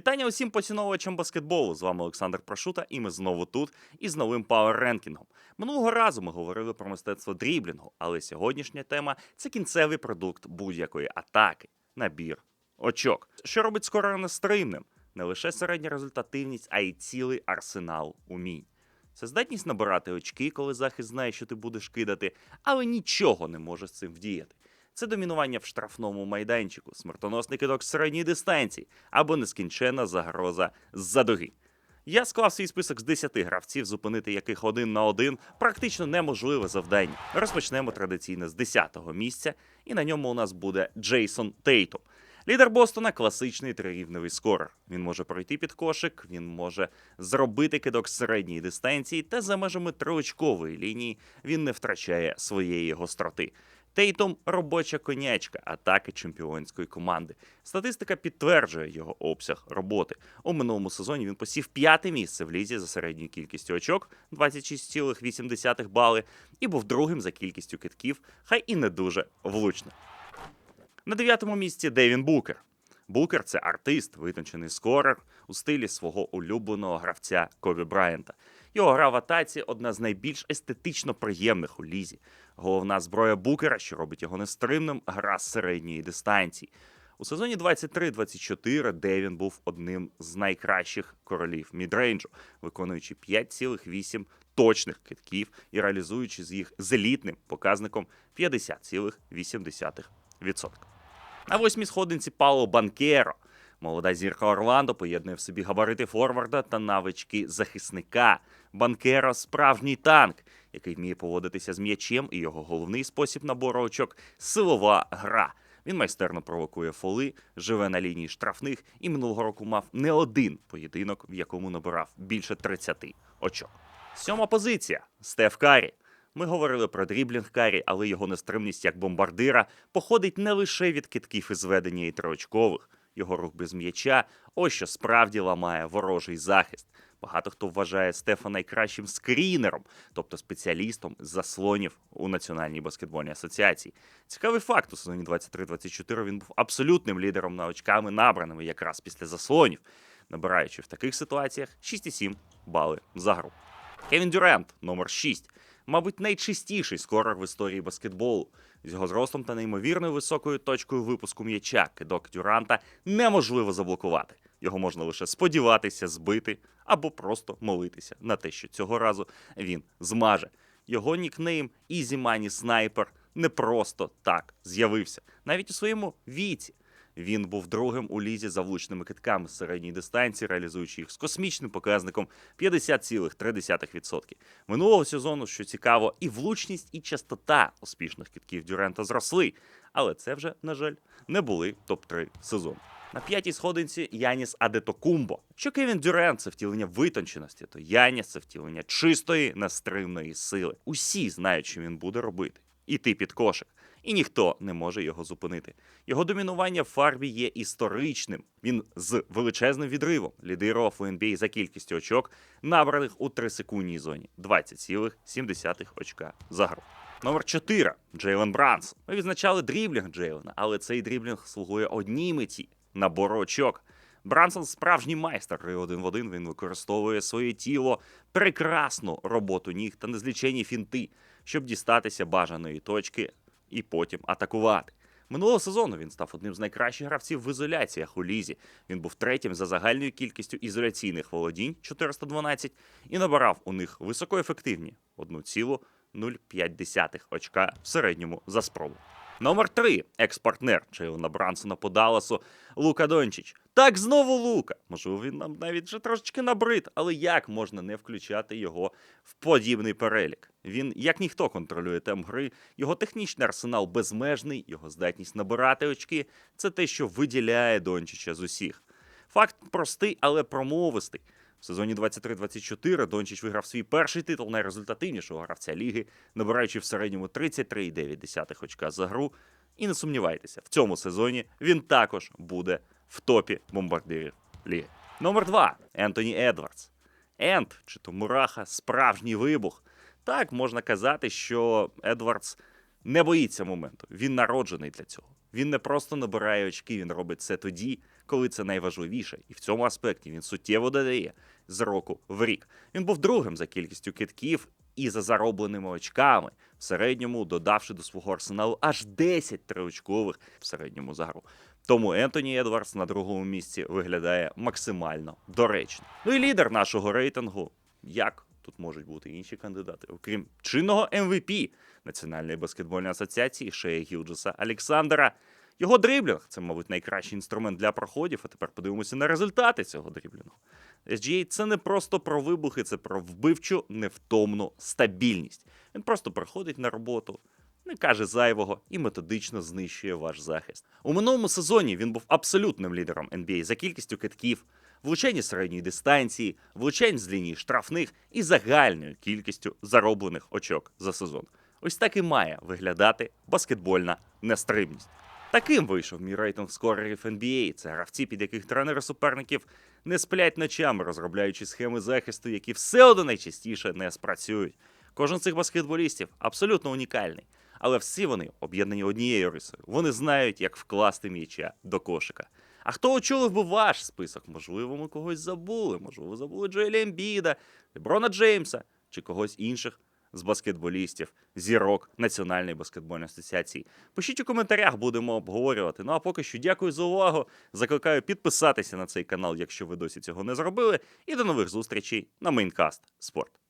Вітання усім поціновувачам баскетболу. З вами Олександр Прошута, і ми знову тут із новим пауер-ренкінгом. Минулого разу ми говорили про мистецтво дріблінгу, але сьогоднішня тема це кінцевий продукт будь-якої атаки набір очок, що робить скоро нестримним не лише середня результативність, а й цілий арсенал умінь. Це здатність набирати очки, коли захист знає, що ти будеш кидати, але нічого не може з цим вдіяти. Це домінування в штрафному майданчику, смертоносний кидок з середньої дистанції або нескінченна загроза з-за дуги. Я склав свій список з 10 гравців, зупинити яких один на один практично неможливе завдання. Розпочнемо традиційно з 10-го місця, і на ньому у нас буде Джейсон Тейтум. Лідер Бостона класичний трирівневий скорер. Він може пройти під кошик, він може зробити кидок з середньої дистанції, та за межами триочкової лінії він не втрачає своєї гостроти. Тейтом робоча конячка атаки чемпіонської команди. Статистика підтверджує його обсяг роботи. У минулому сезоні він посів п'яте місце в лізі за середньою кількістю очок 26,8 бали, і був другим за кількістю китків, хай і не дуже влучно. На дев'ятому місці Девін Букер. Букер це артист, витончений скорер у стилі свого улюбленого гравця Кобі Брайанта. Його гра в атаці одна з найбільш естетично приємних у лізі. Головна зброя Букера, що робить його нестримним, гра з середньої дистанції. У сезоні 23-24 Девін був одним з найкращих королів мідрейнджу, виконуючи 5,8 точних китків і реалізуючи з їх з елітним показником 50,8%. На восьмій сходинці Пауло Банкеро. Молода зірка Орландо поєднує в собі габарити форварда та навички захисника. Банкеро справжній танк, який вміє поводитися з м'ячем, і його головний спосіб набору очок силова гра. Він майстерно провокує фоли, живе на лінії штрафних і минулого року мав не один поєдинок, в якому набирав більше 30 очок. Сьома позиція Стеф Карі. Ми говорили про дріблінг Карі, але його нестримність як бомбардира походить не лише від китків із ведення і триочкових. Його рух без м'яча ось що справді ламає ворожий захист. Багато хто вважає Стефа найкращим скрінером, тобто спеціалістом з заслонів у Національній баскетбольній асоціації. Цікавий факт: у сезоні 23-24 він був абсолютним лідером на очками, набраними якраз після заслонів, набираючи в таких ситуаціях 6,7 бали за гру. Кевін Дюрент, номер 6. Мабуть, найчистіший скорер в історії баскетболу. З його зростом та неймовірною високою точкою випуску м'яча кидок Дюранта неможливо заблокувати. Його можна лише сподіватися, збити або просто молитися на те, що цього разу він змаже. Його нікнейм Easy Money Sniper не просто так з'явився. Навіть у своєму віці він був другим у лізі за влучними китками з середньої дистанції, реалізуючи їх з космічним показником 50,3%. Минулого сезону, що цікаво, і влучність, і частота успішних китків Дюрента зросли, але це вже, на жаль, не були топ-3 сезону. На п'ятій сходинці Яніс Адетокумбо. Що Кевін Дюрент це втілення витонченості, то Яніс це втілення чистої нестримної сили. Усі знають, що він буде робити. Іти під кошик. І ніхто не може його зупинити. Його домінування в фарбі є історичним. Він з величезним відривом лідирував у NBA за кількістю очок, набраних у 3-секундній зоні 20,7 очка за гру. Номер 4 Джейлен Брансон. Ми відзначали дріблінг Джейлена, але цей дріблінг слугує одній меті набору очок. Брансон справжній майстер гри один в один. Він використовує своє тіло, прекрасну роботу ніг та незлічені фінти, щоб дістатися бажаної точки і потім атакувати. Минулого сезону він став одним з найкращих гравців в ізоляціях у лізі. Він був третім за загальною кількістю ізоляційних володінь 412 і набирав у них високоефективні 1,05 очка в середньому за спробу. Номер 3 екс-партнер Джейлена Брансона по Далласу Лука Дончич. Так знову Лука. Можливо, він нам навіть вже трошечки набрид, але як можна не включати його в подібний перелік? Він, як ніхто, контролює темп гри, його технічний арсенал безмежний, його здатність набирати очки це те, що виділяє Дончича з усіх. Факт простий, але промовистий. В сезоні 23-24 Дончич виграв свій перший титул найрезультативнішого гравця ліги, набираючи в середньому 33,9 очка за гру. І не сумнівайтеся, в цьому сезоні він також буде в топі бомбардирів ліги. Номер 2 Ентоні Едвардс. Ент, чи то Мураха, справжній вибух. Так можна казати, що Едвардс не боїться моменту. Він народжений для цього. Він не просто набирає очки, він робить це тоді, коли це найважливіше. І в цьому аспекті він суттєво додає з року в рік. Він був другим за кількістю китків і за заробленими очками, в середньому додавши до свого арсеналу аж 10 триочкових в середньому за гру. Тому Ентоні Едвардс на другому місці виглядає максимально доречно. Ну і лідер нашого рейтингу. Як тут можуть бути інші кандидати, окрім чинного MVP Національної баскетбольної асоціації Шея Гілджеса Олександра. Його дриблінг це, мабуть, найкращий інструмент для проходів. А тепер подивимося на результати цього дриблінгу. SGA – це не просто про вибухи, це про вбивчу невтомну стабільність. Він просто приходить на роботу, не каже зайвого і методично знищує ваш захист. У минулому сезоні він був абсолютним лідером NBA за кількістю китків, влучень середньої дистанції, влучень з лінії штрафних і загальною кількістю зароблених очок за сезон. Ось так і має виглядати баскетбольна нестримність. Таким вийшов мій рейтинг скорерів NBA. Це гравці, під яких тренери суперників не сплять ночами, розробляючи схеми захисту, які все одно найчастіше не спрацюють. Кожен з цих баскетболістів абсолютно унікальний, але всі вони об'єднані однією рисою. Вони знають, як вкласти м'яча до кошика. А хто очолив би ваш список? Можливо, ми когось забули. Можливо, забули Джоеля Ембіда, Леброна Джеймса чи когось інших з баскетболістів, зірок Національної баскетбольної асоціації. Пишіть у коментарях, будемо обговорювати. Ну а поки що дякую за увагу. Закликаю підписатися на цей канал, якщо ви досі цього не зробили. І до нових зустрічей на Мейнкаст Спорт.